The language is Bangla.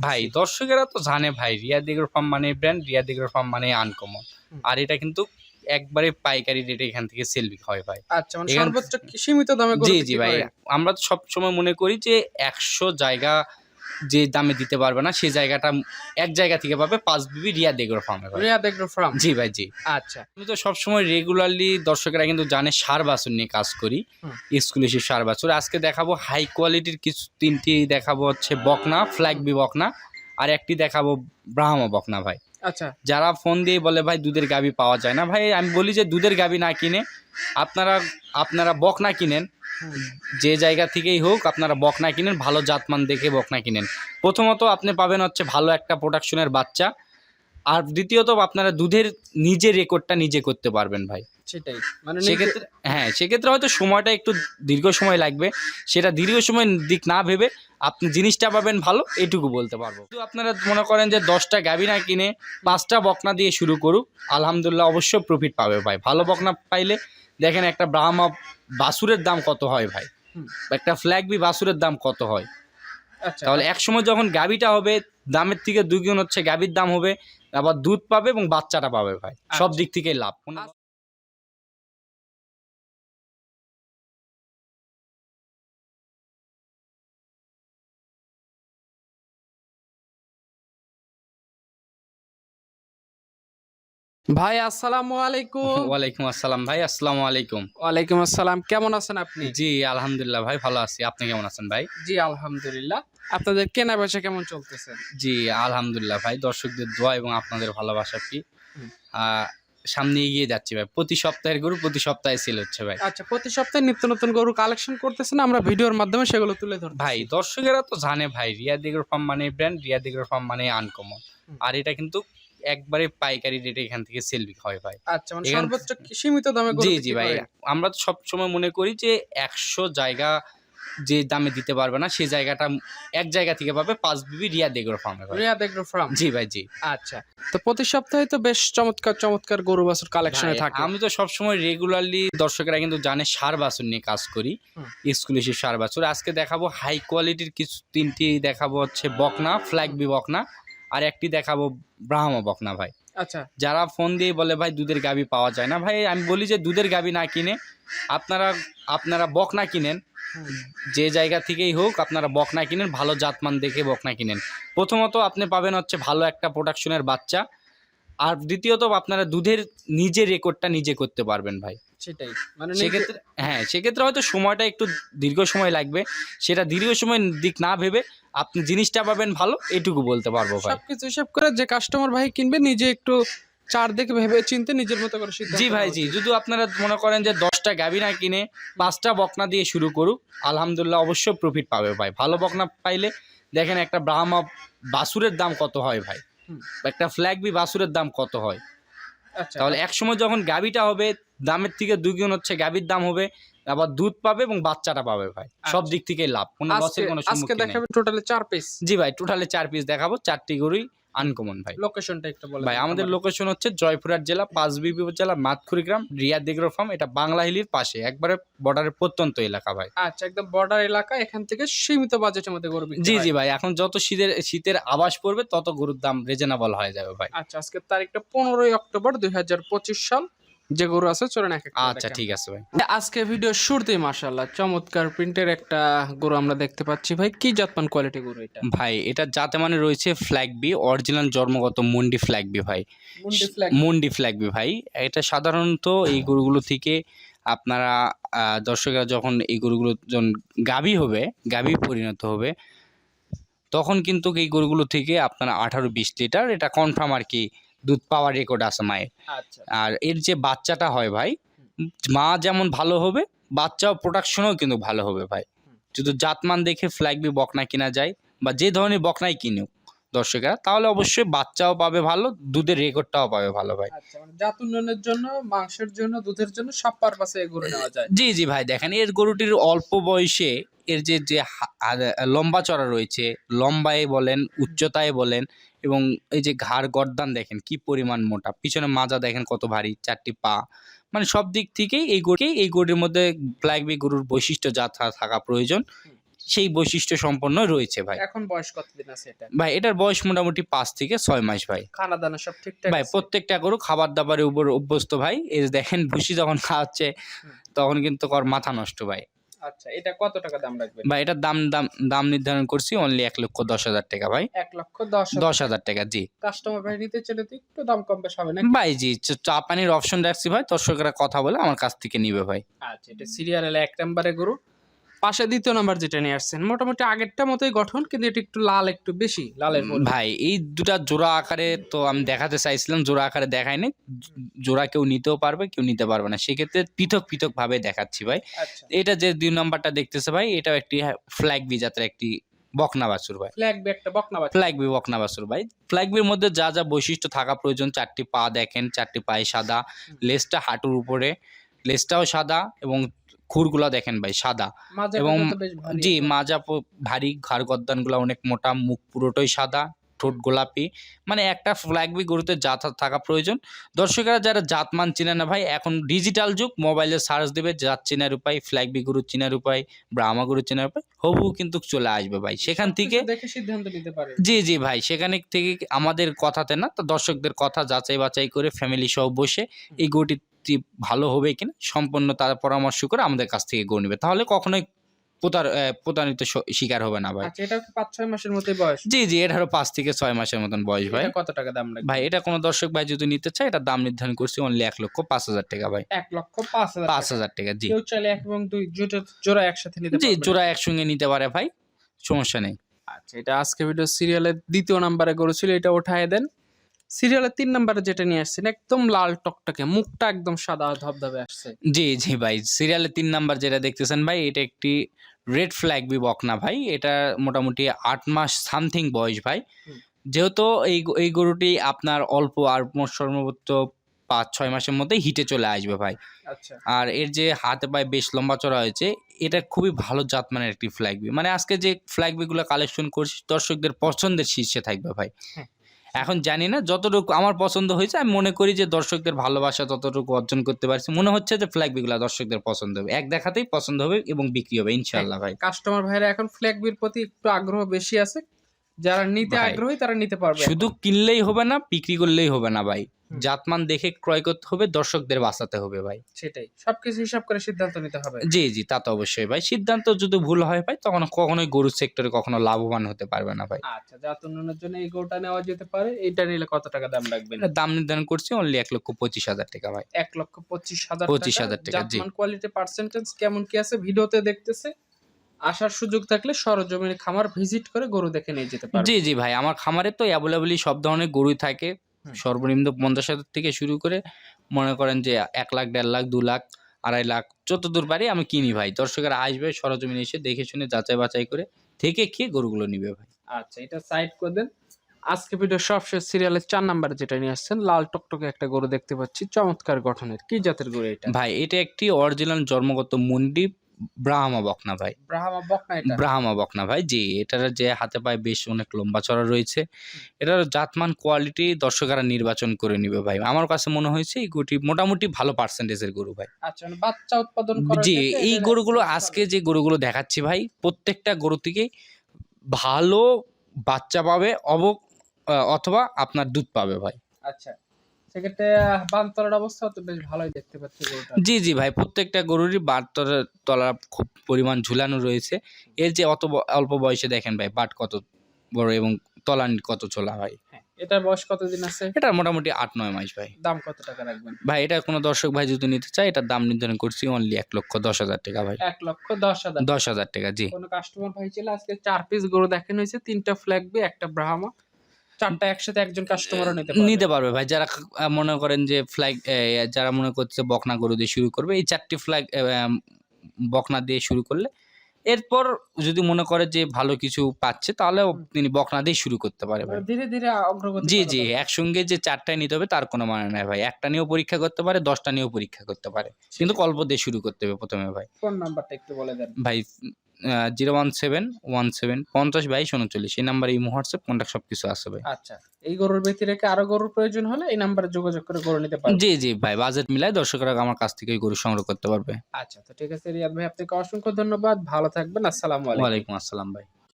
ভাই দর্শকেরা তো জানে ভাই রিয়া দিগর ফার্ম মানে ব্র্যান্ড রিয়া দিগর ফার্ম মানে আনকমন আর এটা কিন্তু একবারে পাইকারি রেটে এখান থেকে সেল হয় ভাই। আচ্ছা মানে সর্বোচ্চ সীমিত দামে জি জি ভাই আমরা তো সবসময় মনে করি যে একশো জায়গা যে দামে দিতে পারবে না সেই জায়গাটা এক জায়গা থেকে পাবে পাঁচ বিবি রিয়া দেগর ফার্মে রিয়া দেখো ফার্ম জি ভাই জি। আচ্ছা। আমি তো সবসময় রেগুলারলি দর্শকেরা কিন্তু জানে সার বাছুর নিয়ে কাজ করি। এক্সক্লুসিভ সার বাছুর। আজকে দেখাবো হাই কোয়ালিটির কিছু তিনটি দেখাবো হচ্ছে বকনা ফ্ল্যাগ বি বকনা আর একটি দেখাবো ব্রাহ্ম বকনা ভাই। আচ্ছা। যারা ফোন দিয়ে বলে ভাই দুধের গাবি পাওয়া যায় না। ভাই আমি বলি যে দুধের গাবি না কিনে আপনারা আপনারা বকনা কিনেন। যে জায়গা থেকেই হোক আপনারা বকনা কিনেন ভালো জাতমান দেখে বকনা কিনেন। প্রথমত আপনি পাবেন হচ্ছে ভালো একটা প্রোডাকশনের বাচ্চা। আর দ্বিতীয়ত আপনারা দুধের নিজে রেকর্ডটা নিজে করতে পারবেন ভাই। সেটাই মানে সেক্ষেত্রে হ্যাঁ সেক্ষেত্রে হয়তো সময়টা একটু দীর্ঘ সময় লাগবে। সেটা দীর্ঘ সময় দিক না ভেবে আপনি জিনিসটা পাবেন ভালো এইটুকু বলতে পারব। কিন্তু আপনারা মনে করেন যে দশটা গাবি না কিনে পাঁচটা বকনা দিয়ে শুরু করুক আলহামদুলিল্লাহ অবশ্যই প্রফিট পাবে ভাই। ভালো বকনা পাইলে দেখেন একটা ব্রাহ্মা বাসুরের দাম কত হয় ভাই? একটা ফ্ল্যাগ বি বাসুরের দাম কত হয়? আচ্ছা। তাহলে এক সময় যখন গাবিটা হবে দামের থেকে দুগুণ হচ্ছে গাবির দাম হবে আবার দুধ পাবে এবং বাচ্চাটা পাবে ভাই। সব আচ্ছা। দিক থেকেই লাভ। ভাই আসসালামু আলাইকুম। ওয়ালাইকুম আসসালাম ভাই আসসালামু আলাইকুম। ওয়ালাইকুম আসসালাম কেমন আছেন আপনি? জি আলহামদুলিল্লাহ ভাই ভালো আছি। আপনি কেমন আছেন ভাই? জি আলহামদুলিল্লাহ। আপনাদের কেনা বেচা কেমন চলতেছে? জি আলহামদুলিল্লাহ ভাই দর্শকদের দোয়া এবং আপনাদের ভালোবাসা কি। সামনে এগিয়ে যাচ্ছি ভাই। প্রতি সপ্তাহের গরু প্রতি সপ্তাহে সেল হচ্ছে ভাই। আচ্ছা প্রতি সপ্তাহে নিত্য নতুন গরু কালেকশন করতেছেন আমরা ভিডিওর মাধ্যমে সেগুলো তুলে ধর ভাই দর্শকেরা তো জানে ভাই রিয়া দিগর ফার্ম মানে ব্র্যান্ড রিয়া দিগর ফার্ম মানে আনকমন আর এটা কিন্তু একবারে পাইকারি রেটে এখান থেকে সেল হয় ভাই। আচ্ছা মানে সর্বোচ্চ সীমিত দামে জি জি ভাই। আমরা তো সবসময় মনে করি যে একশো জায়গা যে দামে দিতে পারবে না সেই জায়গাটা এক জায়গা থেকে পাবে পাঁচ বিবি রিয়া দেগর ফার্মে রিয়া দেখো ফার্ম? জি ভাই জি। আচ্ছা তো প্রতি সপ্তাহে তো বেশ চমৎকার চমৎকার গরু বাছুর কালেকশনে থাকে। আমি তো সবসময় রেগুলারলি দর্শকেরা কিন্তু জানে সার বাছুর নিয়ে কাজ করি। এক্সক্লুসিভ সার বাছুর। আজকে দেখাবো হাই কোয়ালিটির কিছু তিনটি দেখাবো হচ্ছে বকনা ফ্ল্যাগ বি বকনা আর একটি দেখাবো ব্রাহ্মা বকনা ভাই। আচ্ছা। যারা ফোন দিয়ে বলে ভাই দুধের গাবি পাওয়া যায় না। ভাই আমি বলি যে দুধের গাবি না কিনে আপনারা আপনারা বকনা কিনেন। যে জায়গা থেকেই হোক আপনারা বকনা কিনেন ভালো জাতমান দেখে বকনা কিনেন। প্রথমত আপনি পাবেন হচ্ছে ভালো একটা প্রোডাকশনের বাচ্চা। আর দ্বিতীয়ত আপনারা দুধের নিজে রেকর্ডটা নিজে করতে পারবেন ভাই। সেটাই। মানে সেক্ষেত্রে হ্যাঁ সেক্ষেত্রে হয়তো সময়টা একটু দীর্ঘ সময় লাগবে। সেটা দীর্ঘ সময় দিক না ভেবে আপনি জিনিসটা পাবেন ভালো এইটুকু বলতে পারব ভাই। সবকিছু হিসাব করে যে কাস্টমার ভাই কিনবে নিজে একটু চার দিকে ভেবে চিনতে নিজের মতো করে সিদ্ধান্ত জি ভাই জি যদি আপনারা মনে করেন যে দশটা গাভি না কিনে পাঁচটা বকনা দিয়ে শুরু করুক আলহামদুলিল্লাহ অবশ্যই প্রফিট পাবে ভাই। ভালো বকনা পাইলে দেখেন একটা ব্রাহ্মা বাসুরের দাম কত হয় ভাই? একটা ফ্ল্যাগ বি বাসুরের দাম কত হয়? তাহলে একসময় যখন গাবিটা হবে দামের থেকে দুগুণ হচ্ছে গাবির দাম হবে আবার দুধ পাবে এবং বাচ্চাটা পাবে ভাই সব আচ্ছা। দিক থেকে লাভ কোনো লসের কোনো আজকে সম্মুখীন নেই। দেখাবে টোটালি চার পিস জি ভাই টোটালে চার পিস দেখাবো চারটি গরুই আনকমন ভাই। লোকেশনটা একটু বলে ভাই আমাদের। লোকেশন হচ্ছে জয়পুরহাট জেলা পাঁচবিবি জেলা মাতখুরি গ্রাম রিয়া দেগ্রো ফার্ম এটা বাংলা হিলির পাশে একবারে বর্ডারের প্রত্যন্ত এলাকা ভাই। আচ্ছা একদম বর্ডার এলাকা এখান থেকে সীমিত বাজেটের মধ্যে গরু জি জি ভাই এখন যত শীতের শীতের আবাস পড়বে তত গরুর দাম রিজনেবল হয়ে যাবে ভাই। আচ্ছা আজকের তারিখটা পনেরোই অক্টোবর দুই হাজার পঁচিশ সাল। যে গরু আছে চলেন এক আচ্ছা ঠিক আছে ভাই। আজকে ভিডিও শুরুতেই মাশাআল্লাহ চমৎকার প্রিন্টের একটা গরু আমরা দেখতে পাচ্ছি। ভাই কি জাতমান কোয়ালিটি গরু এটা? ভাই এটা যাতে মানে রয়েছে ফ্ল্যাগ বি অরিজিনাল জন্মগত মুন্ডি ফ্ল্যাগ বি ভাই। মুন্ডি ফ্ল্যাগ বি ভাই। এটা সাধারণত এই গরুগুলো থেকে আপনারা দর্শকরা যখন এই গরুগুলো যখন গাভী হবে গাভী পরিণত হবে তখন কিন্তু এই গরুগুলো থেকে আপনারা আঠারো বিশ লিটার এটা কনফার্ম আর কি দুধ পাওয়ার রেকর্ড আছে মায়ের। আচ্ছা আর এর যে বাচ্চাটা হয় ভাই মা যেমন ভালো হবে বাচ্চাও প্রোডাকশনও কিন্তু ভালো হবে ভাই। শুধু জাতমান দেখে ফ্ল্যাগ বি বকনা কিনা যায় বা যে ধরনের বকনাই কিনুক দর্শকেরা তাহলে অবশ্যই বাচ্চাও পাবে ভালো দুধের রেকর্ডটাও পাবে ভালো ভাই। আচ্ছা মানে জাত উন্নয়নের জন্য মাংসের জন্য দুধের জন্য সব পারপাসে এই গরু নেওয়া যায়। জি জি ভাই দেখেন এর গরুটির অল্প বয়সে এর যে যে লম্বা চড়া রয়েছে লম্বায় বলেন উচ্চতায় বলেন এবং এই যে ঘাড় গর্দান দেখেন কি পরিমাণ মোটা পিছনে মাজা দেখেন কত ভারী চারটি পা মানে সব দিক থেকেই এই গরুকে এই গরুর মধ্যে ফ্ল্যাগবি গরুর বৈশিষ্ট্য যা থাকা প্রয়োজন। সেই বৈশিষ্ট্য সম্পন্ন রয়েছে ভাই। এখন বয়স কতদিন আছে এটা? ভাই এটার বয়স মোটামুটি পাঁচ থেকে ছয় মাস ভাই। খানা দানা সব ঠিকঠাক ভাই প্রত্যেকটা গরু খাবার দাবারের উপর অভ্যস্ত ভাই। এই দেখেন ভুসি যখন খাওয়াচ্ছে তখন কিন্তু কর মাথা নষ্ট ভাই। আচ্ছা এটা কত টাকা দাম রাখবেন? ভাই এটার দাম দাম দাম নির্ধারণ করছি অনলি এক লক্ষ দশ হাজার টাকা ভাই। এক লক্ষ দশ দশ হাজার টাকা জি। কাস্টমার ভাই নিতে চলে তো একটু দাম কম বেশ হবে না ভাই জি চা পানির অপশন রাখছি ভাই দর্শকরা কথা বলে আমার কাছ থেকে নিবে ভাই। আচ্ছা এটা সিরিয়াল এক নাম্বারে গরু। পাশে দ্বিতীয় নাম্বার যেটা নিয়ে আসছেন মোটামুটি আগেরটা মতোই গঠন কিন্তু এটা একটু লাল একটু বেশি লালের। ভাই এই দুটা জোড়া আকারে তো আমি দেখাতে চাইছিলাম জোড়া আকারে দেখাই নাই জোড়া কেউ নিতেও পারবে কেউ নিতে পারবে না। সেক্ষেত্রে পৃথক পৃথক ভাবে দেখাচ্ছি ভাই। আচ্ছা। এটা যে দুই নাম্বারটা দেখতেছে ভাই এটাও একটি ফ্ল্যাগ বি জাতের একটি বকনা বাছুর ভাই। ফ্ল্যাগ বি একটা বকনা বকনা বাছুর ভাই। ফ্ল্যাগ বির মধ্যে যা যা বৈশিষ্ট্য থাকা প্রয়োজন চারটি পা দেখেন চারটি পায়ে সাদা লেজটা হাঁটুর উপরে লেজটাও সাদা এবং খুরগুলা দেখেন ভাই সাদা। এবং। জি মাজা ভারী ঘাড় গদ্দানগুলো অনেক মোটা মুখ পুরোটাই সাদা ঠোঁট গোলাপি। মানে একটা ফ্ল্যাগবি গরুতে জাত থাকা প্রয়োজন। দর্শকেরা যারা জাতমান চিনে না ভাই এখন ডিজিটাল যুগ মোবাইলে সার্চ দেবে জাত চেনার উপায় ফ্ল্যাগবি গরু চেনার উপায় ব্রাহ্মা গরু চেনার উপায় হবু কিন্তু চলে আসবে ভাই। সেখান থেকে দেখে সিদ্ধান্ত নিতে পারে জি জি ভাই সেখানে থেকে আমাদের কথাতে না তো দর্শকদের কথা যাচাই বাছাই করে ফ্যামিলি সহ বসে এই গরুটি ভালো হবে কিনা সম্পূর্ণ তার পরামর্শ করে আমাদের কাছ থেকে গড়ে নেবে। তাহলে কখনোই প্রতার আহ, প্রতারিত শিকার হবে না ভাই। আচ্ছা এটা পাঁচ ছয় মাসের মতোই বয়স? জি জি এটারও পাঁচ থেকে ছয় মাসের মতন বয়স ভাই। কত টাকা দাম লাগবে? ভাই এটা কোনো দর্শক ভাই যদি নিতে চায় এটা দাম নির্ধারণ করছি অনলি এক লক্ষ পাঁচ হাজার টাকা ভাই। এক লক্ষ পাঁচ হাজার পাঁচ হাজার টাকা জি। কেউ চাইলে এক এবং দুই জোড়া জোড়া একসাথে নিতে জি জোড়া একসঙ্গে নিতে পারে ভাই সমস্যা নেই। আচ্ছা এটা আজকে ভিডিও সিরিয়ালের দ্বিতীয় নাম্বারে গরু ছিল এটা উঠায় দেন। সিরিয়ালের তিন নাম্বারে যেটা নিয়ে আসছেন একদম লাল টকটকে মুখটা একদম সাদা ধবধবে আসছে। জি জি ভাই সিরিয়ালের তিন নাম্বার যেটা দেখতেছেন ভাই এটা একটি রেড ফ্ল্যাগ বি বকনা ভাই এটা মোটামুটি আট মাস সামথিং বয়স ভাই। যেহেতু এই এই গরুটি আপনার অল্প আর সর্বত্র পাঁচ ছয় মাসের মধ্যে হিটে চলে আসবে ভাই। আচ্ছা। আর এর যে হাতে পায়ে বেশ লম্বা চড়া হয়েছে এটা খুবই ভালো জাতমানের একটি ফ্ল্যাগবি মানে আজকে যে ফ্ল্যাগ বিগুলো কালেকশন করছি দর্শকদের পছন্দের শীর্ষে থাকবে ভাই। হ্যাঁ। এখন জানি না যতটুকু আমার পছন্দ হয়েছে আমি মনে করি যে দর্শকদের ভালোবাসা ততটুকু অর্জন করতে পারছি। মনে হচ্ছে যে ফ্ল্যাগ বিগুলো দর্শকদের পছন্দ হবে। এক দেখাতেই পছন্দ হবে এবং বিক্রি হবে ইনশাল্লাহ ভাই। কাস্টমার ভাইরা এখন ফ্ল্যাগ বির প্রতি একটু আগ্রহ বেশি আছে। যারা নিতে আগ্রহী তারা নিতে পারবে শুধু কিনলেই হবে না বিক্রি করলেই হবে না ভাই। জাতমান দেখে ক্রয় করতে হবে দর্শকদের বাঁচাতে হবে ভাই। সেটাই। সবকিছু হিসাব করে সিদ্ধান্ত নিতে হবে। জি জি তা তো অবশ্যই ভাই। সিদ্ধান্ত যদি ভুল হয় ভাই তখন কখনোই গরুর সেক্টরে কখনো লাভবান হতে পারবে না ভাই। আচ্ছা জাত উন্নয়নের জন্য এই গরুটা নেওয়া যেতে পারে। এইটা নিলে কত টাকা দাম লাগবে দাম নির্ধারণ করছি অনলি এক লক্ষ পঁচিশ হাজার টাকা ভাই। এক লক্ষ পঁচিশ হাজার 25,000 টাকা, জি। কোয়ালিটি পার্সেন্টেজ কেমন কি আছে ভিডিওতে দেখতেছে। আসার সুযোগ থাকলে সরজমিনে খামার ভিজিট করে গরু দেখে নিয়ে যেতে পারবে জি জি ভাই আমার খামারে তো অ্যাভেলেবলই সব ধরনের গরুই থাকে। সর্বনিম্ন পঞ্চাশ হাজার থেকে শুরু করে মনে করেন যে এক লাখ দেড় লাখ দু লাখ আড়াই লাখ যত দূর পারি আমি কিনি ভাই। দর্শকেরা আসবে সরজমিনে এসে দেখে শুনে যাচাই বাছাই করে থেকে খেয়ে গরুগুলো নিবে ভাই। আচ্ছা এটা সাইড করে দেন। আজকে ভিডিও সবশেষ সিরিয়ালের চার নাম্বারে যেটা নিয়ে আসছেন লাল টকটকে একটা গরু দেখতে পাচ্ছি চমৎকার গঠনের। কি জাতের গরু এটা? ভাই এটা একটি অরিজিনাল জন্মগত মুন্ডি ব্রাহ্মা বকনা ভাই। ব্রাহ্মা বকনা এটা? ব্রাহ্মা বকনা ভাই জি এটার যে হাতে পায়ে বেশ অনেক লম্বা চড়া রয়েছে। এটার জাতমান কোয়ালিটি দর্শকেরা নির্বাচন করে নিবে ভাই। আমার কাছে মনে হয়েছে এই গরুটি মোটামুটি ভালো পার্সেন্টেজের গরু ভাই। আচ্ছা মানে বাচ্চা উৎপাদন জি এই গরুগুলো আজকে যে গরুগুলো দেখাচ্ছি ভাই প্রত্যেকটা গরু থেকে ভালো বাচ্চা পাবে অব অথবা আপনার দুধ পাবে ভাই। আচ্ছা সেক্ষেত্রে আহ, অবস্থা তো বেশ ভালোই দেখতে পাচ্ছি জি জি ভাই প্রত্যেকটা গরুরই বাট তলা খুব পরিমাণ ঝুলানো রয়েছে। এর যে অত অল্প বয়সে দেখেন ভাই বাট কত বড় এবং তলানি কত চোলা ভাই। হ্যাঁ এটার বয়স কতদিন আছে? এটা মোটামুটি আট নয় মাস ভাই। দাম কত টাকা রাখবেন? ভাই এটা কোনো দর্শক ভাই যদি নিতে চায় এটার দাম নির্ধারণ করছি অনলি এক লক্ষ দশ হাজার টাকা ভাই। এক লক্ষ দশ হাজার দশ হাজার টাকা জি। কোনো কাস্টমার ভাই ছিল আজকে চার পিস গরু দেখেন হয়েছে তিনটা ফ্ল্যাগ বি একটা ব্রাহ্মা চারটা একসাথে একজন কাস্টমারও নিতে পারবে। নিতে পারবে ভাই। যারা মনে করেন যে ফ্ল্যাগ যারা মনে করছে বকনা গরু দিয়ে শুরু করবে এই চারটি ফ্ল্যাগ বকনা দিয়ে শুরু করলে এরপর যদি মনে করে যে ভালো কিছু পাচ্ছে তাহলে তিনি বকনা দিয়ে শুরু করতে পারে ভাই। মানে ধীরে ধীরে অগ্রগতি জি জি একসঙ্গে যে চারটায় নিতে হবে তার কোনো মানে নাই ভাই। একটা নিয়েও পরীক্ষা করতে পারে দশটা নিয়েও পরীক্ষা করতে পারে। কিন্তু কল্প দিয়ে শুরু করতে হবে প্রথমে ভাই। ফোন নাম্বারটা একটু বলে দেন। ভাই zero one seven one seven পঞ্চাশ বাইশ উনচল্লিশ। এই নাম্বার এই হোয়াটসঅ্যাপ কন্ট্যাক্ট সব কিছু আছে ভাই। আচ্ছা এই গরুর ব্যক্তি রেখে আরও গরুর প্রয়োজন হলে এই নাম্বারে যোগাযোগ করে গরু নিতে পারবে। জি জি ভাই বাজেট মিলাই দর্শকরা আমার কাছ থেকে গরু সংগ্রহ করতে পারবে। আচ্ছা তো ঠিক আছে রিয়াদ ভাই আপনাকে অসংখ্য ধন্যবাদ। ভালো থাকবেন আসসালামু আলাইকুম। ওয়ালাইকুম আসসালাম ভাই।